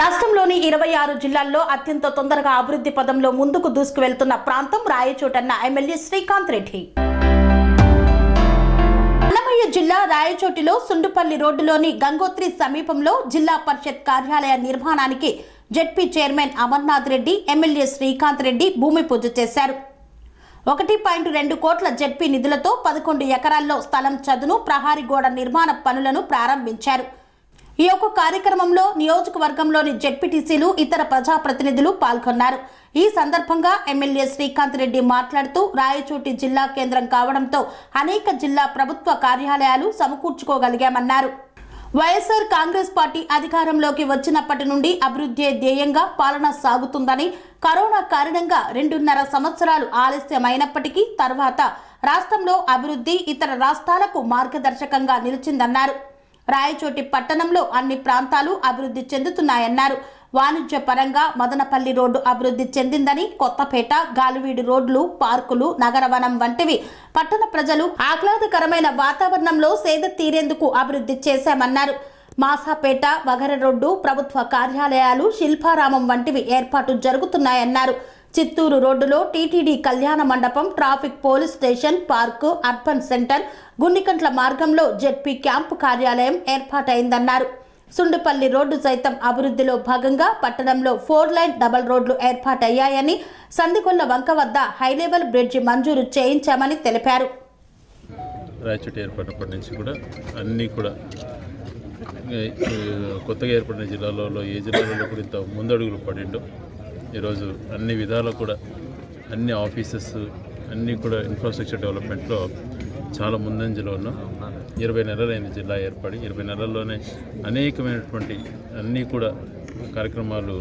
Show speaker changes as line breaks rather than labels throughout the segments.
రాష్ట్రంలోని ఇరవై ఆరు జిల్లాల్లో అత్యంత తొందరగా అభివృద్ధి పదంలో ముందుకు దూసుకువెళ్తున్న ప్రాంతం రాయచోటన్న ఎమ్మెల్యే శ్రీకాంత్ రెడ్డి. అన్నమయ్య జిల్లా రాయచోటిలో సుండుపల్లి రోడ్డులోని గంగోత్రి సమీపంలో జిల్లా పరిషత్ కార్యాలయ నిర్మాణానికి ZP chairman Amarnath Reddy MLA Srikanth Reddy భూమి పూజ చేశారు. ఒకటి పాయింట్ రెండు కోట్ల జెడ్పీ నిధులతో పదకొండు ఎకరాల్లో స్థలం చదును ప్రహారీ గోడ నిర్మాణ పనులను ప్రారంభించారు. ఈ యొక్క కార్యక్రమంలో నియోజకవర్గంలోని జెడ్పీటీసీలు ఇతర ప్రజాప్రతినిధులు పాల్గొన్నారు. ఈ సందర్భంగా ఎమ్మెల్యే శ్రీకాంత్ రెడ్డి మాట్లాడుతూ రాయచోటి జిల్లా కేంద్రం కావడంతో అనేక జిల్లా ప్రభుత్వ కార్యాలయాలు సమకూర్చుకోగలిగామన్నారు. వైఎస్ఆర్ కాంగ్రెస్ పార్టీ అధికారంలోకి వచ్చినప్పటి నుండి అభివృద్ధి ధ్యేయంగా పాలన సాగుతుందని కరోనా కారణంగా రెండున్నర సంవత్సరాలు ఆలస్యమైనప్పటికీ తర్వాత రాష్ట్రంలో అభివృద్ధి ఇతర రాష్ట్రాలకు మార్గదర్శకంగా నిలిచిందన్నారు. రాయచోటి పట్టణంలో అన్ని ప్రాంతాలు అభివృద్ధి చెందుతున్నాయన్నారు. వాణిజ్య పరంగా మదనపల్లి రోడ్డు అభివృద్ధి చెందిందని కొత్తపేట గాలివీడు రోడ్లు పార్కులు నగరవనం వంటివి పట్టణ ప్రజలు ఆహ్లాదకరమైన వాతావరణంలో సేద తీరేందుకు అభివృద్ధి చేశామన్నారు. మాసాపేట వగర రోడ్డు ప్రభుత్వ కార్యాలయాలు శిల్పారామం వంటివి ఏర్పాటు జరుగుతున్నాయన్నారు. చిత్తూరు రోడ్డులో టీటీడీ కళ్యాణ మండపం traffic police station park urban centre Gundikantla మార్గంలో జెడ్పీ క్యాంపు కార్యాలయం ఏర్పాటైందన్నారు. సుండుపల్లి రోడ్డు సైతం అభివృద్ధిలో భాగంగా పట్టణంలో ఫోర్ లైన్ డబల్ రోడ్లు ఏర్పాటయ్యాయని సందికొల్ల వంక వద్ద హైలెవెల్ బ్రిడ్జి మంజూరు చేయించామని తెలిపారు.
రాయచోటి ఏర్పడినప్పటి నుంచి కూడా అన్నీ కూడా కొత్తగా ఏర్పడిన జిల్లాలలో ఏ జిల్లాలలో కూడా ఇంత ముందడుగులు పడిండో. ఈరోజు అన్ని విధాలు కూడా అన్ని ఆఫీసెస్ అన్నీ కూడా ఇన్ఫ్రాస్ట్రక్చర్ డెవలప్మెంట్లో చాలా ముందంజలో ఉన్నాం. ఇరవై నెలలైంది జిల్లా ఏర్పడి ఇరవై నెలల్లోనే అనేకమైనటువంటి అన్నీ కూడా కార్యక్రమాలు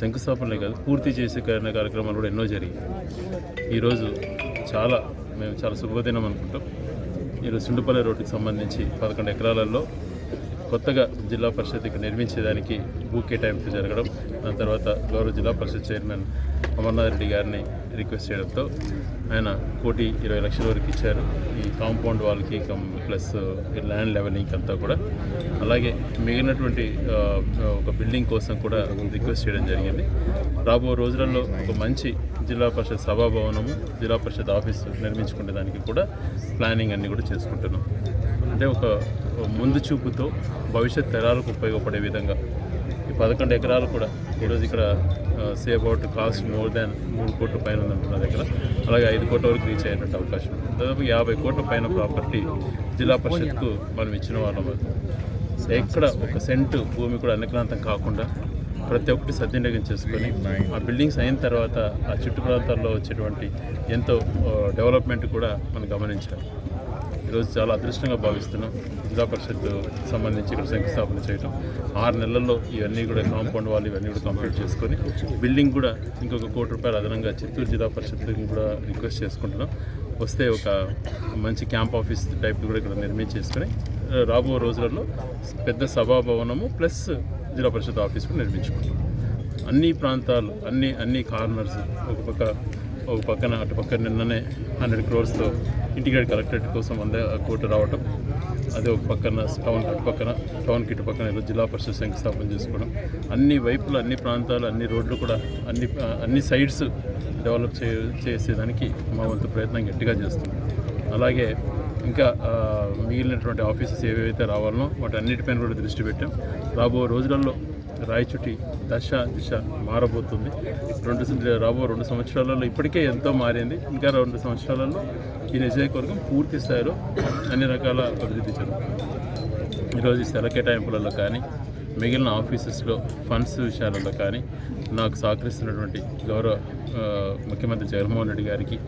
శంకుస్థాపనలే కాదు పూర్తి చేసే కార్యక్రమాలు కూడా ఎన్నో జరిగాయి. ఈరోజు చాలా మేము చాలా శుభదినం అనుకుంటాం. ఈరోజు సుండుపల్లి రోడ్డుకి సంబంధించి పదకొండు ఎకరాలలో కొత్తగా జిల్లా పరిషత్ ఇక్కడ నిర్మించేదానికి భూ కేటాయింపు జరగడం దాని తర్వాత గౌరవ జిల్లా పరిషత్ చైర్మన్ అమర్నాథ్ రెడ్డి గారిని రిక్వెస్ట్ చేయడంతో ఆయన కోటి ఇరవై లక్షల వరకు ఇచ్చారు. ఈ కాంపౌండ్ వాళ్ళకి ప్లస్ ల్యాండ్ లెవెలింగ్ అంతా కూడా. అలాగే మిగిలినటువంటి ఒక బిల్డింగ్ కోసం కూడా రిక్వెస్ట్ చేయడం జరిగింది. రాబో రోజులలో ఒక మంచి జిల్లా పరిషత్ సభాభవనము జిల్లా పరిషత్ ఆఫీసు నిర్మించుకునే దానికి కూడా ప్లానింగ్ అన్నీ కూడా చేసుకుంటున్నాం. అంటే ఒక ముందు చూపుతో భవిష్యత్ తరాలకు ఉపయోగపడే విధంగా. ఈ పదకొండు ఎకరాలు కూడా ఈరోజు ఇక్కడ say about cost more than మూడు కోట్ల పైన ఉందంటున్నారు ఇక్కడ అలాగే ఐదు కోట్ల వరకు రీచ్ అయ్యేటువంటి అవకాశం ఉంది. దాదాపు యాభై కోట్ల పైన ప్రాపర్టీ జిల్లా పరిషత్కు మనం ఇచ్చిన వాళ్ళం ఎక్కడ ఒక సెంటు భూమి కూడా అన్యక్రాంతం కాకుండా ప్రతి ఒక్కటి సద్వినియోగం చేసుకొని ఆ బిల్డింగ్స్ అయిన తర్వాత ఆ చుట్టు ప్రాంతాల్లో వచ్చేటువంటి ఎంతో డెవలప్మెంట్ కూడా మనం గమనించాలి. ఈరోజు చాలా అదృష్టంగా భావిస్తున్నాం. జిల్లా పరిషత్ సంబంధించి ఇక్కడ శంకుస్థాపన చేయడం ఆరు నెలల్లో ఇవన్నీ కూడా కాంపౌండ్ వాళ్ళు ఇవన్నీ కూడా కంప్లీట్ చేసుకొని బిల్డింగ్ కూడా ఇంకొక కోటి రూపాయలు అదనంగా చిత్తూరు జిల్లా పరిషత్ కూడా రిక్వెస్ట్ చేసుకుంటున్నాం. వస్తే ఒక మంచి క్యాంప్ ఆఫీస్ టైప్ కూడా ఇక్కడ నిర్మించేసుకొని రాబో రోజులలో పెద్ద సభాభవనము ప్లస్ జిల్లా పరిషత్ ఆఫీస్ కూడా నిర్మించుకుంటాం అన్ని ప్రాంతాలు అన్ని అన్ని కార్నర్స్ ఒక పక్క ఒక పక్కన అటు పక్కన నిన్ననే హండ్రెడ్ క్రోర్స్తో ఇంటిగ్రేట్ కలెక్టరేట్ కోసం వంద కోట్లు రావటం. అదే ఒక పక్కన టౌన్ అటు పక్కన టౌన్కి ఇటు పక్కన ఈరోజు జిల్లా పరిషత్ శంకుస్థాపన చేసుకోవడం. అన్ని వైపులు అన్ని ప్రాంతాలు అన్ని రోడ్లు కూడా అన్ని అన్ని సైడ్స్ డెవలప్ చే చేసేదానికి మా వంతు ప్రయత్నం గట్టిగా చేస్తున్నాం. అలాగే ఇంకా మిగిలినటువంటి ఆఫీసెస్ ఏవైతే రావాలనో వాటి అన్నిటిపైన కూడా దృష్టి పెట్టాం. రాబో రోజులలో రాయచుటి దశ దిశ మారబోతుంది. రెండు రాబో రెండు సంవత్సరాలలో ఇప్పటికే ఎంతో మారింది. ఇంకా రెండు సంవత్సరాలలో ఈ నియోజకవర్గం పూర్తి స్థాయిలో అన్ని రకాల అభివృద్ధి జరుగుతుంది. ఈరోజు స్థల కేటాయింపులలో కానీ మిగిలిన ఆఫీసెస్లో ఫండ్స్ విషయాలలో కానీ నాకు సహకరిస్తున్నటువంటి గౌరవ ముఖ్యమంత్రి జగన్మోహన్ రెడ్డి గారికి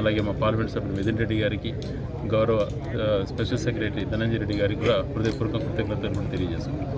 అలాగే మా పార్లమెంట్ సభ్యులు మిథున్ రెడ్డి గారికి గౌరవ స్పెషల్ సెక్రటరీ ధనంజయ రెడ్డి గారికి కూడా హృదయపూర్వక కృతజ్ఞతలు తెలియజేసుకుంటున్నాను